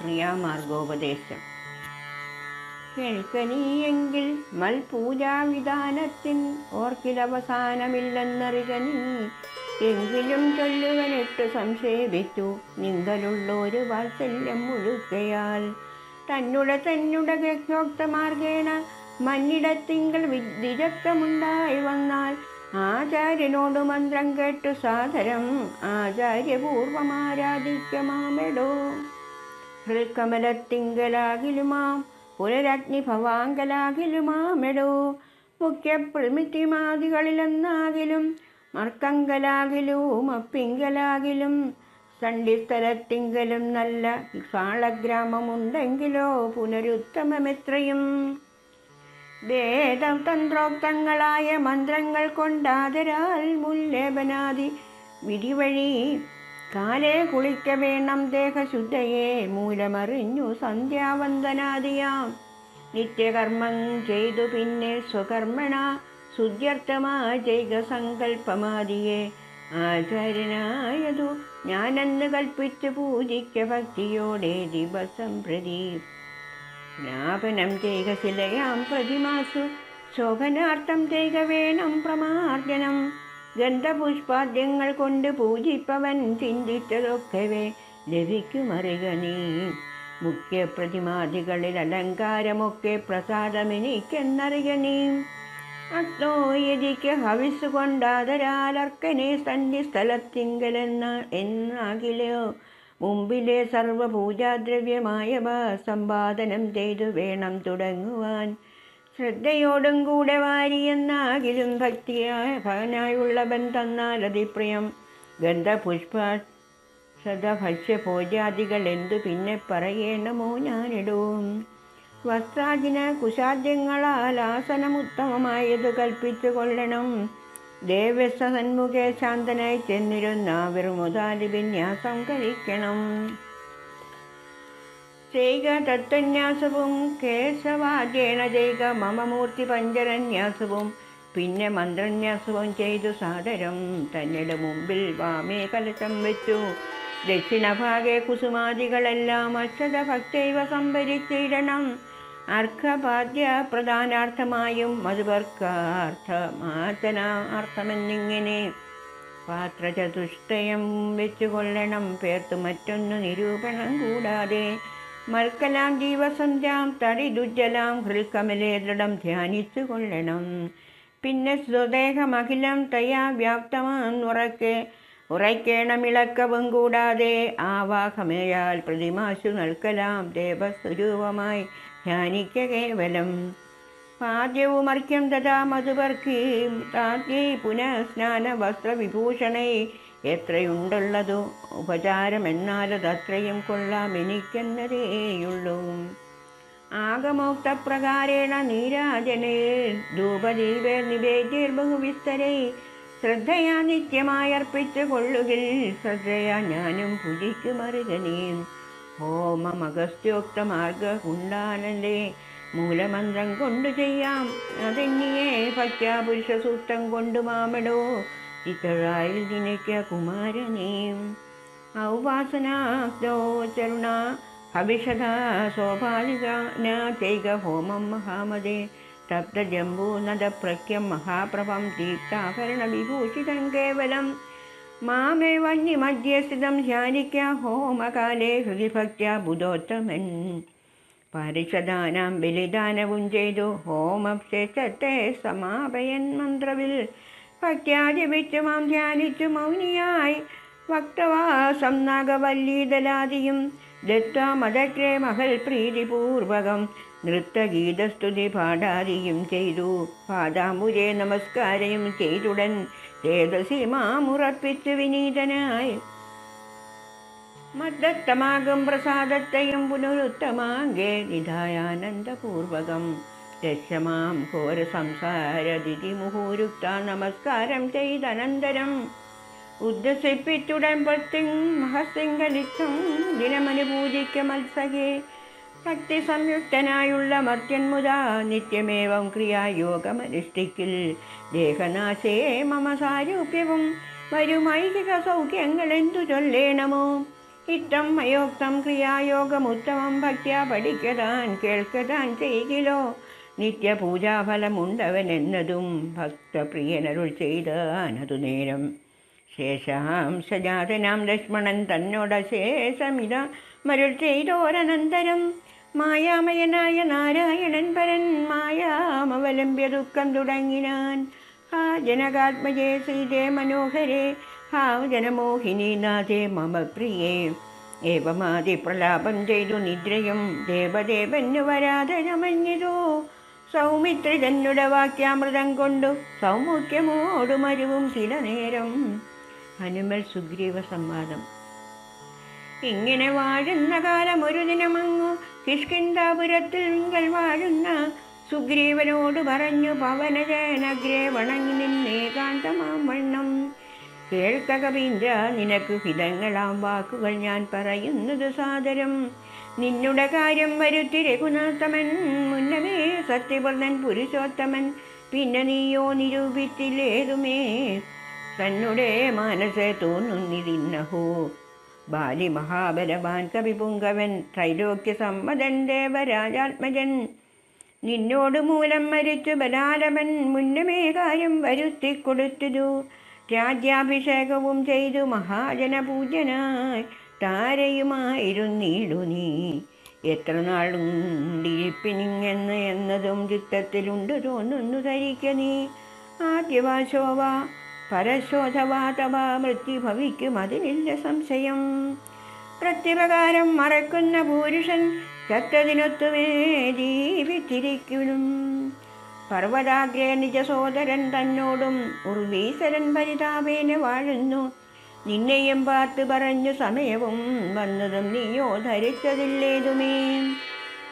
ക്രിയാമാർഗോപദേശം. കേൾക്കനീയെങ്കിൽ മൽപൂജാവിധാനത്തിൻ ഓർക്കിലവസാനമില്ലെന്നറിക നീ. എങ്കിലും ചൊല്ലുവനിട്ട് സംക്ഷേപിച്ചു നിന്തലുള്ളൊരു വാത്സല്യം മുഴുക്കയാൽ തന്നുട ഗ്രഹോക്ത മാർഗേണ മന്നിടത്തിങ്കൽ വിദ്വിജത്വമുണ്ടായി വന്നാൽ ആചാര്യനോട് മന്ത്രം കേട്ടു സാദരം ആചാര്യപൂർവമാരാധിക്കമാമെടോ ഹൃൽക്കമലത്തിങ്കലാകിലുമാം പുനരഗ്നി ഭവാങ്കലാകിലുമാമെടോ മുഖ്യ പ്രമിതിമാദികളിലെന്നാകിലും മർക്കങ്കലാകിലും അപ്പിങ്കലാകിലും സണ്ടിസ്ഥലത്തിങ്കലും നല്ല സാളഗ്രാമമുണ്ടെങ്കിലോ പുനരുത്തമമെത്രയും. വേദം തന്ത്രോക്തങ്ങളായ മന്ത്രങ്ങൾ കൊണ്ടാതരാൽ മുല്ലേപനാദി വിധിവഴി കാലേ കുളിക്ക വേണം ദേഹശുദ്ധയെ മൂലമറിഞ്ഞു സന്ധ്യാവന്ദനാദിയാം. നിത്യകർമ്മം ചെയ്തു പിന്നെ സ്വകർമ്മണ ശുദ്ധ്യർത്ഥമാചൈക സങ്കല്പമാദിയെ. ആചാര്യനായതു ഞാനെന്ന് കൽപ്പിച്ച് പൂജിക്ക ഭക്തിയോടെ ദിവസം പ്രതി. ജ്ഞാപനം ചെയ്ക ശിലയാം പ്രതിമാസു ശോഭനാർത്ഥം ചെയ്ക വേണം പ്രമാർജനം. ഗന്ധപുഷ്പാദ്യങ്ങൾ കൊണ്ട് പൂജിപ്പവൻ ചിന്തിച്ചതൊക്കവേ ലഭിക്കുമറിക നീ. മുഖ്യ പ്രതിമാദികളിൽ അലങ്കാരമൊക്കെ പ്രസാദമെനിക്കെന്നറിക നീ. അഗ്നോ ഹവിസ് കൊണ്ടാതരാലർക്കനെ സന്ധി സ്ഥലത്തിങ്കലെന്ന എന്നാകിലോ? മുമ്പിലെ സർവപൂജാദ്രവ്യമായവ സമ്പാദനം ചെയ്തു വേണം തുടങ്ങുവാൻ. ശ്രദ്ധയോടും കൂടെ വാരിയെന്നാകിലും ഭക്തിയായ ഭവനായുള്ള തന്നാൽ അതിപ്രിയം. ഗന്ധപുഷ്പ സദഭക്ഷ്യ ഭോജാദികൾ എന്തു പിന്നെ പറയണമോ ഞാനിടും. വസ്ത്രാജിന കുശാദ്യങ്ങളാൽ ആസനമുത്തമമായത് കൽപ്പിച്ചു കൊള്ളണം ദേവസ്വ സന്മുഖേ ശാന്തനായി ചെന്നിരുന്ന വിർമുതാലി വിന്യാസം കഴിക്കണം. ചെയ്ക തത്വന്യാസവും കേശവാദ്യേന ചെയ്ക മമമൂർത്തി പഞ്ചരന്യാസവും. പിന്നെ മന്ത്രന്യാസവും ചെയ്തു സാദരം തന്നെ മുമ്പിൽ വാമേ കലശം വെച്ചു. ദക്ഷിണഭാഗെ കുസുമാദികളെല്ലാം അക്ഷത ഭക്തൈവ സംഭരിച്ചിടണം. അർഘപാദ്യ പ്രധാനാർത്ഥമായും മധുവർക്കാർത്ഥമാതനാർത്ഥമെന്നിങ്ങനെ പാത്രചതുഷ്ടയം വെച്ചുകൊള്ളണം. പേർത്തു മറ്റൊന്നു നിരൂപണം കൂടാതെ മൽക്കലാം ജീവസന്ധ്യാം തടിദുജ്ജലാം ഹൃൽക്കമലേ ദൃഢം ധ്യാനിച്ചു കൊള്ളണം പിന്നെ സ്വദേഹമഖിലം തയാ വ്യാപ്തമാന്നുറക്കെ ഉറയ്ക്കേണമിളക്കവും കൂടാതെ ആവാഹമേയാൽ പ്രതിമാശു നൽകലാം ദേവസ്വരൂപമായി ധ്യാനിക്ക കേവലം. പാദ്യവുമർക്യം തഥാ മധുവർക്കീം താദ്യൈ പുനഃ സ്നാന വസ്ത്രവിഭൂഷണൈ എത്രയുണ്ടുള്ളതു ഉപചാരമെന്നാലതത്രയും കൊള്ളാം എനിക്കെന്നതേയുള്ളൂ. ആഗമോക്തപ്രകാരേണ നീരാജനേ നിവേദ്യർ ബഹുവിസ്തരെ ശ്രദ്ധയാ നിത്യമായി നിത്യമായർപ്പിച്ചു കൊള്ളുകിൽ ശ്രദ്ധയാ ഞാനും പുജിക്കുമറുകനീം ഹോമമഗസ്ത്യോക്ത അഗസ്ത്യോക്ത ഉണ്ടാനല്ലേ മൂലമന്ത്രം കൊണ്ടു ചെയ്യാം. അതെന്നിയെ ഭക്യാപുരുഷ സൂക്തം കൊണ്ടു മാമടോ? ഇത്തഴായിൽ നിനയ്ക്ക കുമാരനെയും ഔവാസനാഗ്ധോ ചരുണ ഹവിഷത സ്വാഭാവിക ചെയ്ക ഹോമം മഹാമതേ തപ്തജംബൂനദപ്രഖ്യം മഹാപ്രഭം തീർത്ഥാഭരണവിഭൂഷിതം കേവലം. മാമേവന്യമധ്യേ സ്ഥിതം ധ്യാനിക്ക ഹോമകാലേ ഹൃദി ഭക്ത്യ ബുധോത്തമൻ. പരിഷദാനാം ബലിദാനവും ചെയ്തു ഹോമശേഷത്തെ സമാപയൻ മന്ത്രവിൽ. ഭക്ത്യാജപിച്ചു മാം ധ്യാനിച്ചു മൗനിയായി ഭക്തവാസം നാഗവല്ലീതലാദിയും ദത്ത മതക്രേ മകൾ പ്രീതിപൂർവകം നൃത്തഗീതസ്തുതി പാടാതിയും ചെയ്തു. പാദാമുരെ നമസ്കാരയും ചെയ്തുടൻ തേജസി മാമുറപ്പിച്ചു വിനീതനായി. മദ്ദത്തമാകും പ്രസാദത്തെയും പുനരുത്തമാകെ നിധായാനന്ദപൂർവകം. രക്ഷമാം ഘോര സംസാരതിഥി മുഹൂരുക്ത നമസ്കാരം ചെയ്തനന്തരം. ഉദ്ദസിപ്പിച്ചുടൻ പത്തിൻ മഹസിംഗലിത്വം ദിനമനുപൂജിക്ക മത്സകേ. ശക്തി സംയുക്തനായുള്ള മർത്യന്മുത നിത്യമേവം ക്രിയായോഗമനുഷ്ഠിക്കിൽ. ദേഹനാശേ മമ സാരൂപ്യവും. വരുമൈകിക സൗഖ്യങ്ങൾ എന്തു ചൊല്ലേണമോ? ഇത്തം മയോക്തം ക്രിയായോഗമുത്തമം ഭക്യ പഠിക്കതാൻ കേൾക്കതാൻ ചെയ്കിലോ നിത്യപൂജാഫലമുണ്ടവൻ എന്നതും ഭക്തപ്രിയനരുൾ ചെയ്താനതു നേരം. ശേഷാംശജാതനാം ലക്ഷ്മണൻ തന്നോട ശേഷമിത മരുൾ ചെയ്തോരനന്തരം. മായാമയനായ നാരായണൻ പരൻ മായാമവലംബ്യ ദുഃഖം തുടങ്ങിനാൻ. ഹാ ജനകാത്മജേ ശ്രീജേ മനോഹരേ ഹാ ജനമോഹിനി നാഥേ മമ പ്രിയേ. ഏവമാതി പ്രലാപം ചെയ്തു നിദ്രയും ദേവദേവന്നു വരാതെ രമഞ്ഞിതോ. സൗമിത്രി തന്നുട വാക്യാമൃതം കൊണ്ടു സൗമുഖ്യമോടുമരുവും ചില നേരം. ഹനുമൽ സുഗ്രീവ സംവാദം. ഇങ്ങനെ വാഴുന്ന കാലം ഒരു ദിനമങ്ങു. കിഷ്കിന്താപുരത്തിൽ നിങ്ങൾ വാഴുന്ന സുഗ്രീവനോട് പറഞ്ഞു പവനജനഗ്രേ വണങ്ങി നിന്നേകാന്തമാം വണ്ണം. കേൾക്ക കവീന്ദ്ര നിനക്ക് ഹിതങ്ങളാം വാക്കുകൾ ഞാൻ പറയുന്നത് സാദരം. നിന്നുടെ കാര്യം വരുത്തി രഘുനാഥമൻ മുന്നമേ സത്യവർദ്ധൻ പുരുഷോത്തമൻ പിന്നെ നീയോ നിരൂപിച്ചില്ലേതുമേ തന്നുടെ മനസ്സെ തോന്നുന്നിരിന്നഹോ ബാലി മഹാബലവാൻ കവിപുങ്കവൻ ത്രൈലോക്യ സമ്മതൻ ദേവരാജാത്മജൻ നിന്നോട് മൂലം മരിച്ചു ബലാലവൻ മുന്നമേ കാര്യം വരുത്തി രാജ്യാഭിഷേകവും ചെയ്തു മഹാജനപൂജനായി താരയുമായിരുന്നീടു നീ. എത്ര നാളുണ്ടിരിപ്പിനിങ്ങെന്ന് എന്നതും ചിത്തത്തിലുണ്ട് തോന്നുന്നു ധരിക്ക നീ. ആദ്യവാശോവ പരശോധവാ മൃത്യു ഭവിക്കും അതിനില്ല സംശയം. പ്രത്യപകാരം മറക്കുന്ന പുരുഷൻ ചത്തതിനൊത്തുമേ ജീവിച്ചിരിക്കും പർവതാഗ്രേ നിജ സോദരൻ തന്നോടും ഉർവീസരൻ പരിതാപേന വാഴുന്നു. നിന്നെയും പാർത്ത് പറഞ്ഞു സമയവും വന്നതും നീയോ ധരിച്ചതില്ലേതുമേ?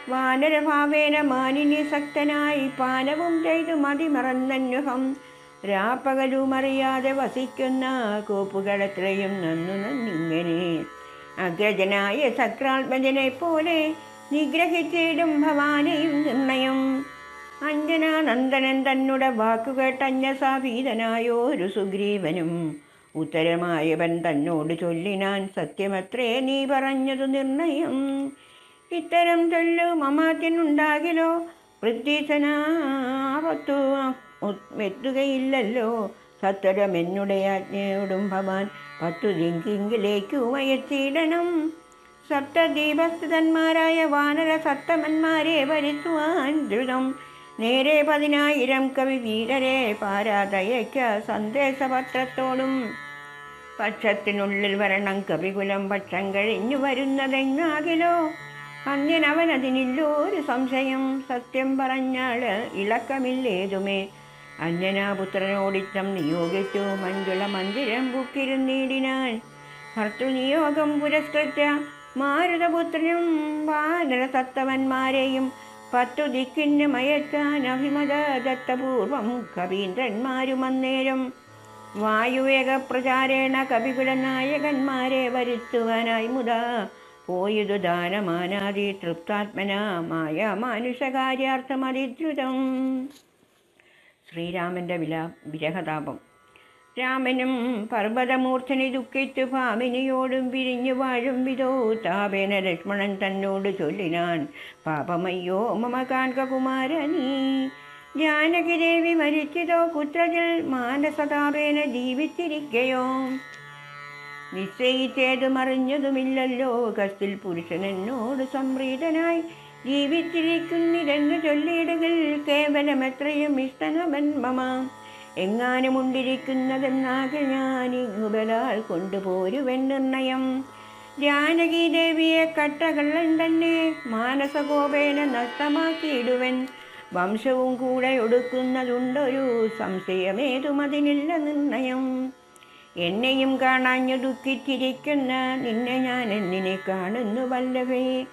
വാനരഭാവേന മാനിനി ശക്തനായി പാനവും ചെയ്തു മതിമറന്നന്വഹം രാപ്പകലുമറിയാതെ വസിക്കുന്ന കോപ്പുകളത്രയും നന്നു നന്നിങ്ങനെ. അഗ്രജനായ സക്രാത്മജനെ പോലെ നിഗ്രഹിച്ചിടും ഭവാനെയും നിർണയം. അഞ്ജനാനന്ദനൻ തന്നുടെ ഒരു സുഗ്രീവനും. ഉത്തരമായവൻ തന്നോട് ചൊല്ലിനാൻ സത്യമത്രേ നീ പറഞ്ഞതു നിർണയം. ഇത്തരം ചൊല്ലു മമാത്തിനുണ്ടാകിലോ പൃഥ്വീശനാപത്തു എത്തുകയില്ലല്ലോ. സത്വരം എന്നുടേ ആജ്ഞയോടും ഭവാൻ പത്തു ദിങ്കിങ്കിലേക്കു വയച്ചിടണം സപ്തദീപസ്ഥിതന്മാരായ വാനര സപ്തമന്മാരെ വരുത്തുവാൻ ദ്രുതം നേരെ പതിനായിരം കവി വീരരെ പാരാതയയ്ക്ക സന്ദേശപത്രത്തോടും പക്ഷത്തിനുള്ളിൽ വരണം കവികുലം പക്ഷം കഴിഞ്ഞു വരുന്നതെങ്ങാകിലോ? അന്യനവനതിനില്ലൊരു സംശയം സത്യം പറഞ്ഞാൾ ഇളക്കമില്ലേതുമേ? അന്യനാപുത്രനോടിത്തം നിയോഗിച്ചു മഞ്ജുള മന്ദിരം ബുക്കിരുന്നീടിനാൻ ഭർത്തൃനിയോഗം പുരസ്കൃത്യ മാരുതപുത്രനും വാനര സത്തവന്മാരെയും പത്തു ദിക്കിന് മയക്കാൻ അഭിമത ദത്തപൂർവം കവീന്ദ്രന്മാരും അന്നേരം വായുവേഗ പ്രചാരേണ കവികുല നായകന്മാരെ വരുത്തുവാനായി മുതാ. പോയതു ദാനമാനാദി തൃപ്താത്മന മായ മാനുഷകാര്യാർത്ഥം അതിദ്രുതം ശ്രീരാമന്റെ വിലാ വിരഹതാപം. രാമനും പർവതമൂർധനി ദുഃഖിച്ചു ഭാമിനിയോടും പിരിഞ്ഞു വാഴും വിതോ താപേന ലക്ഷ്മണൻ തന്നോട് ചൊല്ലിനാൻ പാപമയ്യോ മമ കാൺക കുമാരനീ ജാനകിദേവി മരിച്ചതോ പുത്രജിൽ മാനസതാപേന ജീവിച്ചിരിക്കയോ? നിശ്ചയിച്ചേതും അറിഞ്ഞതുമില്ലല്ലോ കസ്തിൽ പുരുഷൻ എന്നോട് സംപ്രീതനായി ജീവിച്ചിരിക്കുന്നിതെന്ന് ചൊല്ലിയിടുകൾ കേവലം എത്രയും എങ്ങാനും എങ്ങാനുമുണ്ടിരിക്കുന്നതെന്നാകെ ഞാൻ ഇങ്ങുബലാൽ കൊണ്ടുപോരുവൻ നിർണയം. ജാനകി ദേവിയെ കട്ടകള്ളൻ തന്നെ മാനസകോപേന നഷ്ടമാക്കിയിടുവൻ. വംശവും കൂടെ ഒടുക്കുന്നതുണ്ടൊരു സംശയമേതും അതിനില്ല നിർണയം. എന്നെയും കാണാഞ്ഞു ദുഃഖിച്ചിരിക്കുന്ന നിന്നെ ഞാൻ എന്നിനെ കാണുന്നു വല്ലവേ.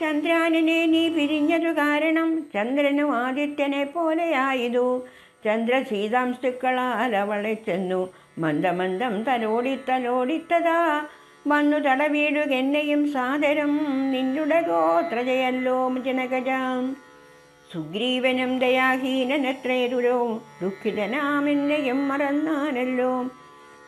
ചന്ദ്രാനനെ നീ പിരിഞ്ഞതു കാരണം ചന്ദ്രനും ആദിത്യനെ പോലെയായതു. ചന്ദ്രശീതാംശുക്കളാൽ അവളെ ചെന്നു മന്ദമന്ദം തലോടിത്തലോടിത്തതാ വന്നു തടവീടുക എന്നെയും സാദരം നിന്നുടെ ഗോത്രജയല്ലോ ജനകജാം. സുഗ്രീവനും ദയാഹീനനത്രേ ദുരോ ദുഃഖിതനാമെന്നെയും മറന്നാനല്ലോ?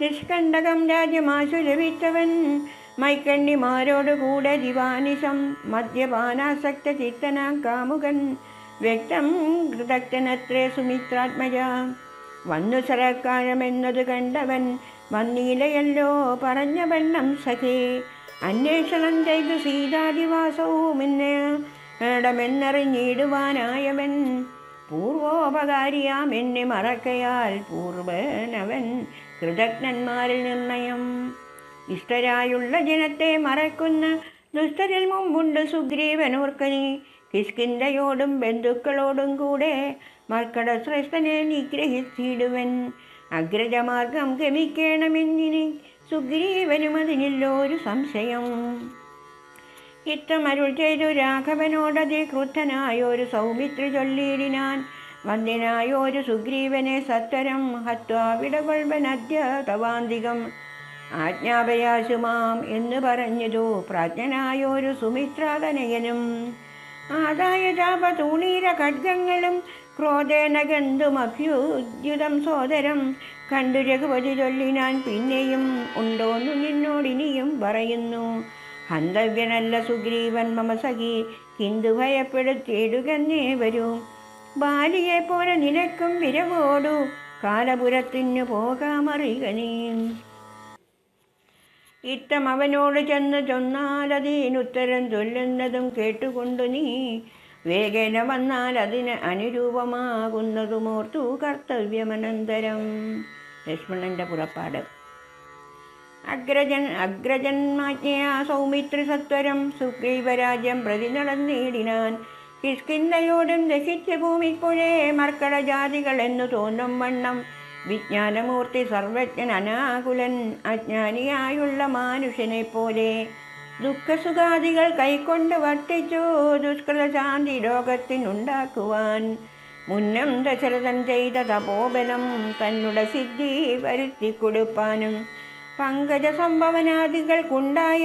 നിഷ്കണ്ടകം രാജ്യമാശു ലഭിച്ചവൻ മൈക്കണ്ണിമാരോടുകൂടെ ദിവാനിസം മദ്യപാനാസക്ത ചിത്തനാം കാമുകൻ. വ്യക്തം കൃതജ്ഞനത്രേ സുമിത്രാത്മജ. വന്നു സരക്കാരമെന്നത് കണ്ടവൻ വന്നീലയല്ലോ പറഞ്ഞ വണ്ണം സഖേ. അന്വേഷണം ചെയ്തു സീതാദിവാസവും എന്നെ ഇടമെന്നറിഞ്ഞിടുവാനായവൻ പൂർവോപകാരിയാം എന്നെ മറക്കയാൽ പൂർവനവൻ കൃതജ്ഞന്മാരിൽ നിർണയം. ഇഷ്ടരായുള്ള ജനത്തെ മറക്കുന്ന ദുഷ്ടരിൽ മുമ്പുണ്ട് സുഗ്രീവനൂർക്കനി കിഷ്കിന്തയോടും ബന്ധുക്കളോടും കൂടെ മർക്കട ശ്രേഷ്ഠനെ നിഗ്രഹിച്ചിടുവൻ. അഗ്രജമാർഗം ഗമിക്കണമെന്നിനി സുഗ്രീവനും അതിനില്ലോ ഒരു സംശയം. ഇത്തമരുൾ ചെയ്തു രാഘവനോടതി ക്രുദ്ധനായൊരു സൗമിത്രി ചൊല്ലിയിടിനാൻ. വന്ദിനായൊരു സുഗ്രീവനെ സത്വരം ഹത്വാ വിടകൊൾവനദ്യ തവാന്തികം ആജ്ഞാപയാശുമാം എന്ന് പറഞ്ഞതു പ്രാജ്ഞനായൊരു സുമിത്രാതനയനും. ആദായ ജാപതൂണീര ഖഡ്ഗങ്ങളും ക്രോധേന ഗന്ധുമഭ്യുദ്യുതം സോദരം കണ്ടു രഘുപതി ചൊല്ലിനാൻ പിന്നെയും ഉണ്ടോന്നു നിന്നോടിനിയും പറയുന്നു. ഹന്തവ്യനല്ല സുഗ്രീവൻ മമ സഖി കിന്തു ഭയപ്പെടുത്തിയിടുകന്നേ വരൂ. ബാലിയെ പോലെ നിനക്കും വിരവോടു കാലപുരത്തിനു പോകാമറിയുക നീ. ഇത്തം അവനോട് ചെന്ന് ചൊന്നാലതിനുത്തരം ചൊല്ലുന്നതും കേട്ടുകൊണ്ടു നീ വേഗേന വന്നാൽ അതിന് അനുരൂപമാകുന്നതുമോർത്തു കർത്തവ്യമനന്തരം. ലക്ഷ്മണന്റെ പുറപ്പാട്. അഗ്രജൻ അഗ്രജന്മാജ്ഞയാ സൗമിത്രി സത്വരം സുഗ്രീവരാജ്യം പ്രതി നടന്നേടിനാൻ കിഷ്കിന്തയോടും ദഹിച്ച ഭൂമിക്കുഴേ മർക്കട ജാതികൾ എന്നു തോന്നും വണ്ണം. വിജ്ഞാനമൂർത്തി സർവജ്ഞൻ അനാകുലൻ അജ്ഞാനിയായുള്ള മാനുഷ്യനെ പോലെ ദുഃഖസുഖാദികൾ കൈക്കൊണ്ട് വർത്തിച്ചു ദുഷ്കൃത ശാന്തി ലോകത്തിനുണ്ടാക്കുവാൻ മുന്നം ദശരഥൻ ചെയ്ത തപോബലം തന്നുടെ സിദ്ധി വരുത്തി കൊടുപ്പാനും പങ്കജ സംഭവനാദികൾക്കുണ്ടായ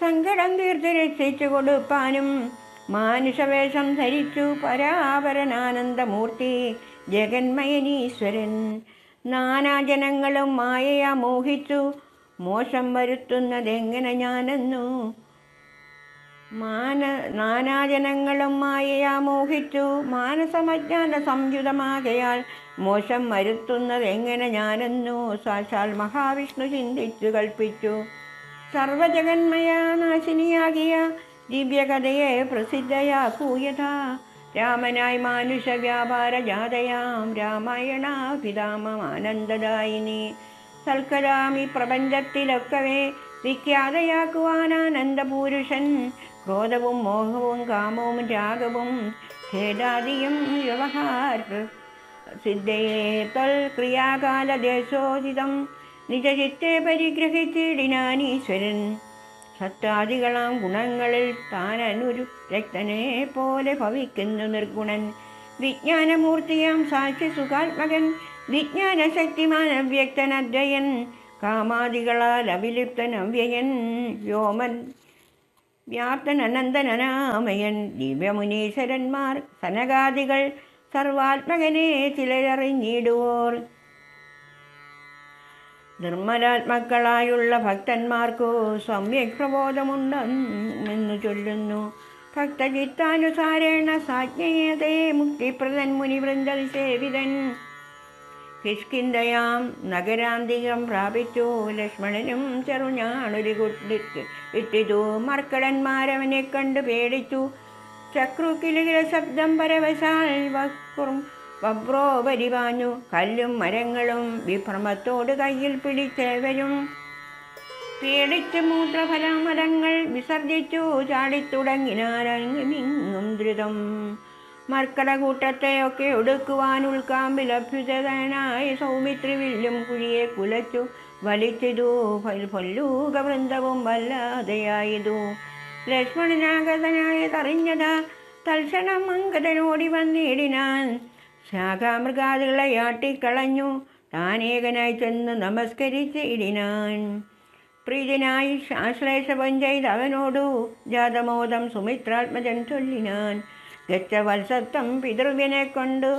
സങ്കടം തീർത്ത് രക്ഷിച്ചു കൊടുപ്പാനും മാനുഷവേഷം ധരിച്ചു പരാപരനാനന്ദമൂർത്തി ജഗന്മയനീശ്വരൻ. നാനാജനങ്ങളും മായയാ മോഹിച്ചു മോശം വരുത്തുന്നതെങ്ങനെ ഞാനെന്നു മാന നാനാജനങ്ങളും മായയാ മോഹിച്ചു. മാനസമജ്ഞാന സംയുതമാകയാൽ മോശം വരുത്തുന്നത് എങ്ങനെ ഞാനെന്നു സാക്ഷാൽ മഹാവിഷ്ണു ചിന്തിച്ചു കൽപ്പിച്ചു. സർവജഗന്മയ നാശിനിയാകിയ ദിവ്യകഥയെ പ്രസിദ്ധയാക്കൂയഥ രാമനായി മാനുഷ വ്യാപാര ജാതയാം രാമായണാഭിതാമമാനന്ദദായിനി സൽക്കരാമി പ്രപഞ്ചത്തിലൊക്കവേ വിഖ്യാതയാക്കുവാനാനന്ദപൂരുഷൻ. ക്രോധവും മോഹവും കാമവും രാഗവും ഖേദാദിയും വ്യവഹാര സിദ്ധയെ തൽ ക്രിയാകാലദേശോചിതം നിജചിത്തെ പരിഗ്രഹിച്ചിടിനാനീശ്വരൻ. സത്താദികളാം ഗുണങ്ങളിൽ താൻ അനുരു രക്തനെ പോലെ ഭവിക്കുന്നു നിർഗുണൻ. വിജ്ഞാനമൂർത്തിയാം സാക്ഷി സുഖാത്മകൻ വിജ്ഞാനശക്തിമാൻ അവ്യക്തൻ അദ്വയൻ കാമാദികളാൽ അവിലിപ്തൻ അവ്യയൻ. വ്യോമൻ വ്യാപ്തൻ അനന്തനാമയൻ ദിവ്യമുനീശ്വരന്മാർ സനകാദികൾ സർവാത്മകനെ ചിലരറിഞ്ഞിടുവോർ. നിർമ്മലാത്മക്കളായുള്ള ഭക്തന്മാർക്കു സമ്യക് പ്രബോധമുണ്ടെന്നു ചൊല്ലുന്നു. ഭക്തചിത്താനുസാരേണ സാജ്ഞയതേ മുക്തിപ്രദൻ മുനിവൃന്ദൻ സേവിതൻ കിഷ്കിന്തയാം നഗരാന്തികം പ്രാപിച്ചു. ലക്ഷ്മണനും ചെറുഞാണൊരു കുട്ടിക്ക് ഇട്ടിതു മർക്കടന്മാരവനെ കണ്ടു പേടിച്ചു. ചക്രുക്കിലുകില ശബ്ദം പരവശാൽ വക്രും വബ്രോ പരിവാഞ്ഞു കല്ലും മരങ്ങളും വിഭ്രമത്തോട് കയ്യിൽ പിടിച്ചവരും പേടിച്ച് മൂത്രഫലമരങ്ങൾ വിസർജിച്ചു. ചാടിത്തുടങ്ങിനാരങ്ങിമിങ്ങും ധൃതം മർക്കടകൂട്ടത്തെയൊക്കെ ഒടുക്കുവാൻ ഉൾക്കാമ്പിലഭ്യുതനായി സൗമിത്രി വില്ലും കുഴിയെ കുലച്ചു വലിച്ചിതു. പൊല്ലൂക വൃന്ദവും വല്ലാതെയായതു. ലക്ഷ്മണനാഗതനായതറിഞ്ഞതാ തൽക്ഷണം അങ്കതനോടി വന്നിടിനാൻ. ശാഖാമൃഗാദികളെ ആട്ടിക്കളഞ്ഞു. താനേകനായി ചെന്ന് നമസ്കരിച്ച് ഇടിനാൻ. പ്രീതിനായി ആശ്ലേഷപം ചെയ്ത് അവനോടു ജാതമോദം സുമിത്രാത്മജൻ ചൊല്ലിനാൻ. ഗച്ചവത്സത്വം പിതൃവിനെ കൊണ്ട്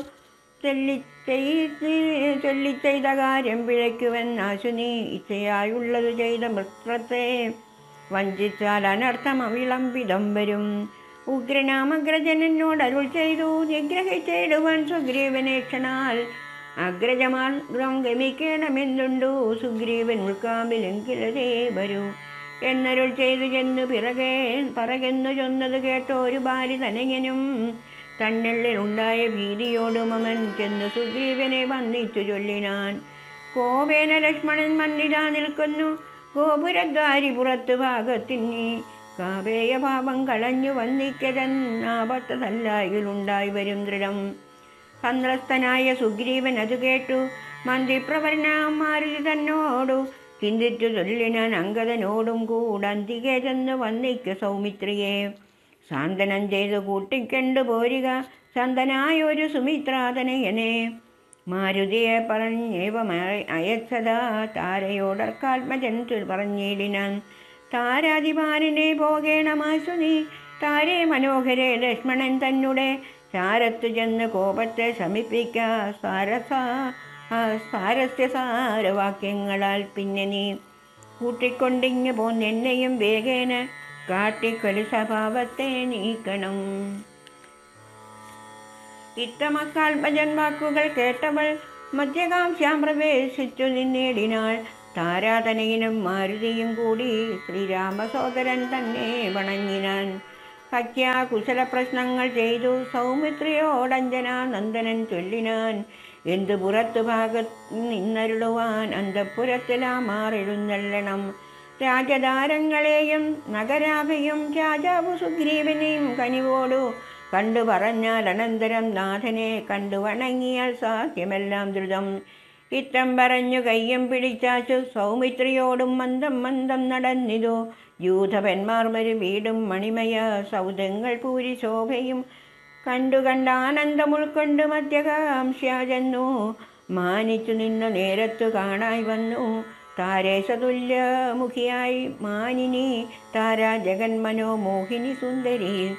ചൊല്ലിച്ചെയ്ത കാര്യം പിഴയ്ക്കുവെന്നാശു നീ ഇച്ഛയായുള്ളത് ചെയ്ത മൃത്രത്തെ വഞ്ചിച്ചാൽ അനർത്ഥം അവിളംബിതം വരും. ഉഗ്രനാമഗ്രജനോട് അരുൾ ചെയ്തു. നിഗ്രഹിച്ചിടുവാൻ സുഗ്രീവനേക്ഷണാൽ അഗ്രജമാർഗം ഗമിക്കണമെന്നുണ്ടു. സുഗ്രീവൻ ഉൾക്കാമ്പിലെങ്കിലേ വരൂ. എന്നരുൾ ചെയ്തു ചെന്ന് പിറകെ പറകെന്നു ചൊന്നത് കേട്ടോ ഒരു ബാലി തനയനും തന്നുള്ളിൽ ഉണ്ടായ ഭീതിയോടും അവൻ ചെന്ന് സുഗ്രീവനെ വന്നിച്ചു ചൊല്ലിനാൻ. കോപേന ലക്ഷ്മണൻ മന്നിതാ നിൽക്കുന്നു. ഗോപുരദ്വാരി പുറത്ത് ഭാഗത്തിന്നി. പാപം കളഞ്ഞു വന്നിക്കതെന്നാപത്തതല്ലായിലുണ്ടായി വരും ദൃഢം. സന്ത്രസ്തനായ സുഗ്രീവൻ അത് കേട്ടു. മന്ത്രിപ്രവരനാം മാരുതി തന്നോടു. ചിന്തിച്ചു ചൊല്ലിനാൻ അങ്കദനോടും കൂടന്തികെ ചെന്ന് വന്നിക്ക് സൗമിത്രിയെ. സാന്ത്വനം ചെയ്തു കൂട്ടിക്കണ്ടു പോരുക സന്തനായ ഒരു സുമിത്രാതനയനെ മാരുതിയെ പറഞ്ഞേവ അയച്ചതാ താരയോടർക്കാത്മജൻ പറഞ്ഞിടിനാൻ. താരാതിമാരനെ പോകേണമാശു നീ താരേ മനോഹരെ ലക്ഷ്മണൻ തന്നെ ചാരത്തു ചെന്ന് കോപത്തെ ശമിപ്പിക്ക സാരസ സാരസ്യസാരവാക്യങ്ങളാൽ പിന്നെ നീ കൂട്ടിക്കൊണ്ടിങ്ങ് പോന്നെന്നെയും വേഗേന കാട്ടിക്കൊലി സ്വഭാവത്തെ നീക്കണം. ഇത്തമക്കാൽപജൻ വാക്കുകൾ കേട്ടവൾ മധ്യകാംശ്യാം പ്രവേശിച്ചു നിന്നേടിനാൾ. താരാധനയിലും മാരുതിയും കൂടി ശ്രീരാമസോദരൻ തന്നെ വണങ്ങിനാൻ. ഭക്യാ കുശല പ്രശ്നങ്ങൾ ചെയ്തു സൗമിത്രിയോടഞ്ജന നന്ദനൻ ചൊല്ലിനാൻ. എന്തു പുറത്തു ഭാഗത്ത് നിന്നരുളുവാൻ അന്തഃപുരത്തിലാമാറെഴുന്നള്ളണം രാജധാരങ്ങളെയും നഗരാഭയും രാജാവ് സുഗ്രീവനെയും കനിവോടു കണ്ടു പറഞ്ഞാൽ അനന്തരം നാഥനെ കണ്ടു വണങ്ങിയാൽ സാധ്യമെല്ലാം ദ്രുതം. ഇത്തം പറഞ്ഞു കയ്യം പിടിച്ചാച്ചു സൗമിത്രിയോടും മന്ദം മന്ദം നടന്നിതു. യൂഥപന്മാർ വീടും മണിമയ സൗദങ്ങൾ പൂരി ശോഭയും കണ്ടു കണ്ട ആനന്ദം ഉൾക്കൊണ്ട് മധ്യകാംശ്യാജന്നു മാനിച്ചു നിന്ന നേരത്തു കാണായി വന്നു. താരേശതുല്യ മുഖിയായി മാനിനി താരാ ജഗന്മനോ മോഹിനി സുന്ദരി.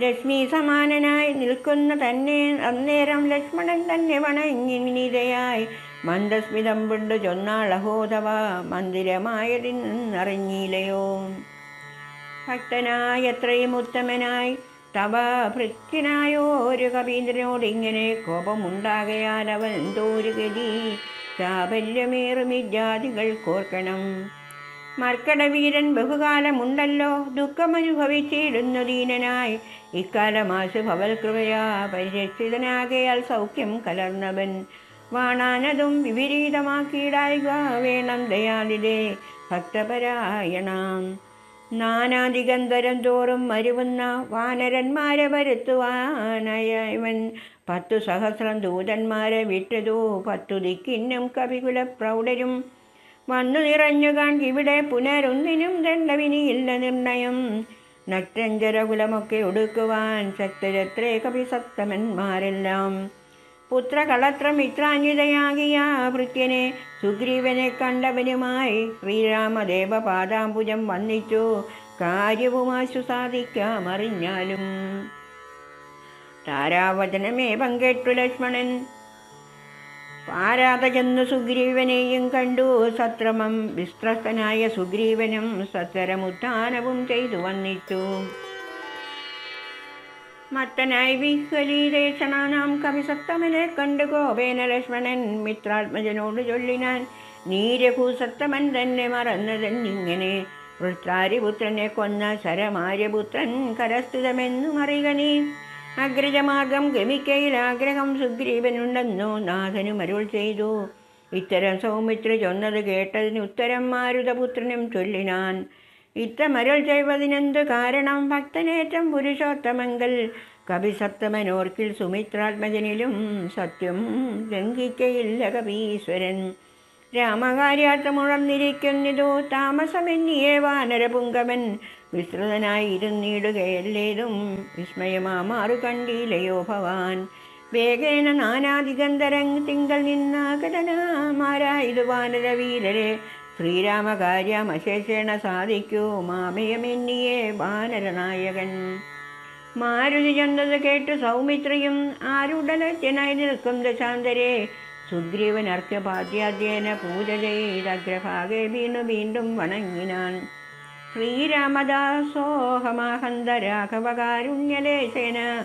ലക്ഷ്മി സമാനനായി നിൽക്കുന്ന തന്നെ അന്നേരം ലക്ഷ്മണൻ തന്നെ വണങ്ങി വിനീതയായി മന്ദസ്മിതം പിണ്ടു ചൊന്നാളഹോധവ മന്ദിരമായതിന്നറിഞ്ഞില്ലയോ ഭക്തനായത്രയും ഉത്തമനായി തവ ഭൃത്യനായോ ഒരു കവീന്ദ്രനോട് ഇങ്ങനെ കോപമുണ്ടാകയാൽ അവൻ എന്തോരു ഗതി? ചാബല്യമേറും ഇജാതികൾ കോർക്കണം. മർക്കടവീരൻ ബഹുകാലമുണ്ടല്ലോ. ദുഃഖമനുഭവിച്ചിടുന്നു ദീനനായി. ഇക്കാലമാശു ഭവൽകൃപയാ പരിരക്ഷിതനാകയാൽ സൗഖ്യം കലർന്നവൻ. വാണാനതും വിപരീതമാക്കിയിടായുക വേണം ദയാലിതേ ഭക്തപരായണാം. നാനാദിഗന്ധരം തോറും മരുവുന്ന വാനരന്മാരെ വരുത്തുവാനയവൻ പത്തു സഹസ്രം ദൂതന്മാരെ വിട്ടതു. പത്തു ദിക്കിന്നും കവികുല പ്രൗഢരും വന്നു നിറഞ്ഞു ഇവിടെ പുനരൊന്നിനും ദണ്ഡവിനിയില്ല നിർണയം. നട്ടഞ്ചരകുലമൊക്കെ ഒടുക്കുവാൻ ശക്തരത്രേ കവിസത്തമന്മാരെല്ലാം പുത്രകളത്ര മിത്രാന്വിതയാകിയ ഭൃത്യനെ സുഗ്രീവനെ കണ്ടവനുമായി ശ്രീരാമദേവ പാദാംബുജം വന്നിച്ചു കാര്യവും സാധിക്കാമറിഞ്ഞാലും താരാവചനമേ പങ്കേട്ടു ലക്ഷ്മണൻ. പാരാത ചെന്നു സുഗ്രീവനെയും കണ്ടു. സത്രമം വിസ്ത്രസ്തനായ സുഗ്രീവനും സത്വരമുത്ഥാനവും ചെയ്തു വന്നിച്ചു മത്തനായി വിഹലീരേഷണാനാം കവിസത്തമനെ കണ്ട് ഗോപേന ലക്ഷ്മണൻ മിത്രാത്മജനോട് ചൊല്ലിനാൻ നീരഭൂസത്തമൻ തന്നെ മറന്നതെന്നിങ്ങനെ വൃത്രാരിപുത്രനെ കൊന്ന ശരമാര്യപുത്രൻ കരസ്ഥിതമെന്നും അറിയുക അഗ്രജമാർഗം ഗമിക്കയിൽ ആഗ്രഹം സുഗ്രീവനുണ്ടെന്നു നാഥനും അരുൾ ചെയ്തു. ഇത്തരം സൗമിത്ര ചൊന്നത് കേട്ടതിന് ഉത്തരം മാരുതപുത്രനും ചൊല്ലിനാൻ ഇത്തമരുൾ ചെയ്വതിനെന്തു കാരണം? ഭക്തനേറ്റം പുരുഷോത്തമങ്കൽ. കവിസപ്തമനോർക്കിൽ സുമിത്രാത്മജനിലും സത്യം ലംഘിക്കയില്ല കവീശ്വരൻ രാമകാര്യാർത്ഥമുഴർന്നിരിക്കുന്നിതോ താമസമെന്നിയേ വാനരപുങ്കവൻ. വിസ്തൃതനായിരുന്നിടുകയല്ലേതും വിസ്മയമാമാറു കണ്ടീലയോ ഭവാൻ. വേഗേന നാനാദിഗന്ധരൻ തിങ്കൾ നിന്നാകടനാമാരായതു വാനരവീരരെ. ശ്രീരാമകാര്യമശേഷേണ സാധിക്കൂ. മാമയമെന്നിയേ വാനരനായകൻ മാരുതി ചെന്നത് കേട്ട് സൗമിത്രിയും ആരുടലത്തിനായി നിൽക്കും ദശാന്തരെ. സുഗ്രീവൻ അർഘ്യപാദ്യാദ്യേന പൂജ ചെയ്തഗ്രഭാഗെ വീണു വീണ്ടും വണങ്ങിനാൻ. ശ്രീരാമദാസോഹമാഹന്ത രാഘവകാരുണ്യലേശേന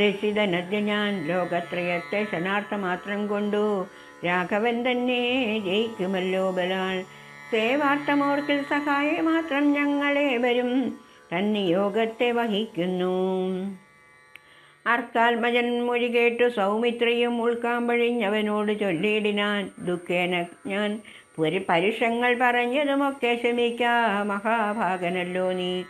രക്ഷിതനദ്യ ഞാൻ ലോകത്രയത്തെ ശനാർത്ഥമാത്രം കൊണ്ടു രാഘവൻ തന്നെ ജയിക്കുമല്ലോ ബലാൽ. സേവാർത്ഥമോർക്കിൽ സഹായെ മാത്രം ഞങ്ങളേവരും തന്നിയോഗത്തെ വഹിക്കുന്നു. അർക്കാത്മജൻ മൊഴി കേട്ടു സൗമിത്രിയും ഉൾക്കാമ്പഴിഞ്ഞവനോട് ചൊല്ലിയിടിനാൻ ദുഃഖേന ഞാൻ പരി പരുഷങ്ങൾ പറഞ്ഞതുമൊക്കെ ക്ഷമിക്കാ മഹാഭാഗനല്ലോ നീ.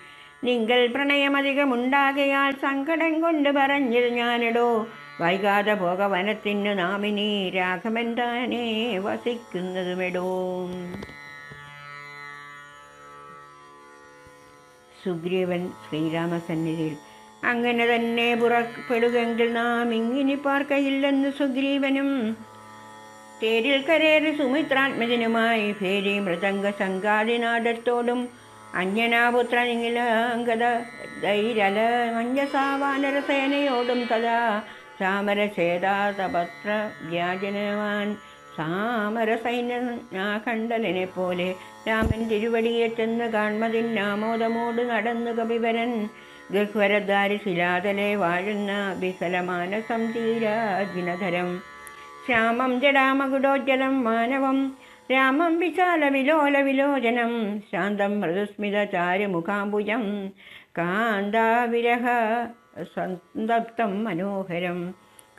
നിങ്ങൾ പ്രണയമധികമുണ്ടാകയാൽ സങ്കടം കൊണ്ട് പറഞ്ഞത് ഞാനിടോ. വൈകാതെ ഭോഗവനത്തിന് വനത്തിനു നാമിനി രാഘവൻ താനേ വസിക്കുന്നതുമെടോ. സുഗ്രീവൻ ശ്രീരാമസന്നിധിയിൽ. അങ്ങനെ തന്നെ പുറപ്പെടുകെങ്കിൽ നാം ഇങ്ങിനി പാർക്കയില്ലെന്ന് സുഗ്രീവനും. തേരിൽ കരേറി സുമിത്രാത്മജനുമായി ഭേരി മൃദംഗ സംഘാതിനാദത്തോടും അഞ്ജനാപുത്രനിലങ്കത ധൈരല മഞ്ജസാവാനരസേനയോടും തഥാ ചാമരഛേദാതപത്ര വ്യാജനവാൻ സാമര സൈന്യനാഖണ്ഡലിനെ പോലെ രാമൻ തിരുവടിയെത്തുന്ന കാൺമതിന്നാമോദമോട് നടന്നു കപിവരൻ. ഗഹ്വരദ്വാരി ശിലാതലെ വാഴുന്ന വിഫലമാനസം തീരാജിനധരം ശ്യാമം ജടാമകുടോജ്ജലം മാനവം രാമം വിശാല വിലോല വിലോചനം ശാന്തം മൃദുസ്മിത ചാരുമുഖാംബുജം കാന്താവിരഹ സന്തപ്തം മനോഹരം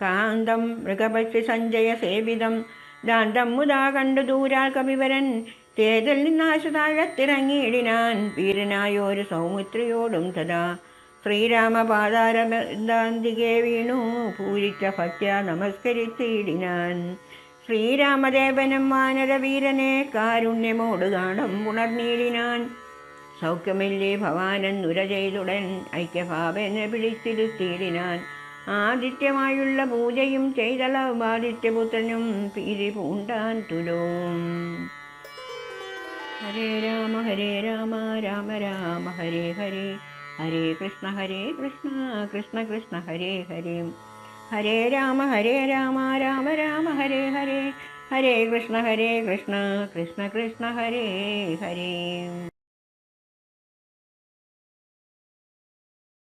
കാന്തം മൃഗപക്ഷി സഞ്ജയ സേവിതം ദാന്തം മുതാ കണ്ടു ദൂരാൾ കവിവരൻ തേതിൽ നിന്നാശു താഴത്തിറങ്ങിയിടിനാൻ വീരനായൊരു സൗമിത്രിയോടും തഥാ. ശ്രീരാമപാതാരന്തികെ വീണു. പൂരിച്ച ഭക്യ നമസ്കരിച്ചിടിനാൻ ശ്രീരാമദേവനും വാനരവീരനെ കാരുണ്യമോട് കാണും ഉണർന്നിടിനാൻ. സൗഖ്യമില്ലേ ഭവാനെന്നുര ചെയ്തുടൻ. ഐക്യഭാവനെ പിടിച്ചിരുത്തിയിടിനാൻ. ആദിത്യമായുള്ള പൂജയും ചെയ്തളവും ആദിത്യപുത്രനും പീരി പൂണ്ടാൻ തുലോ. ഹരേ രാമ ഹരേ രാമ രാമ രാമ ഹരേ ഹരേ. ഹരേ കൃഷ്ണ ഹരേ കൃഷ്ണ കൃഷ്ണ കൃഷ്ണ ഹരേ ഹരേ. ഹരേ രാമ ഹരേ രാമ രാമ രാമ ഹരേ ഹരേ. ഹരേ കൃഷ്ണ ഹരേ കൃഷ്ണ കൃഷ്ണ കൃഷ്ണ ഹരേ ഹരേ.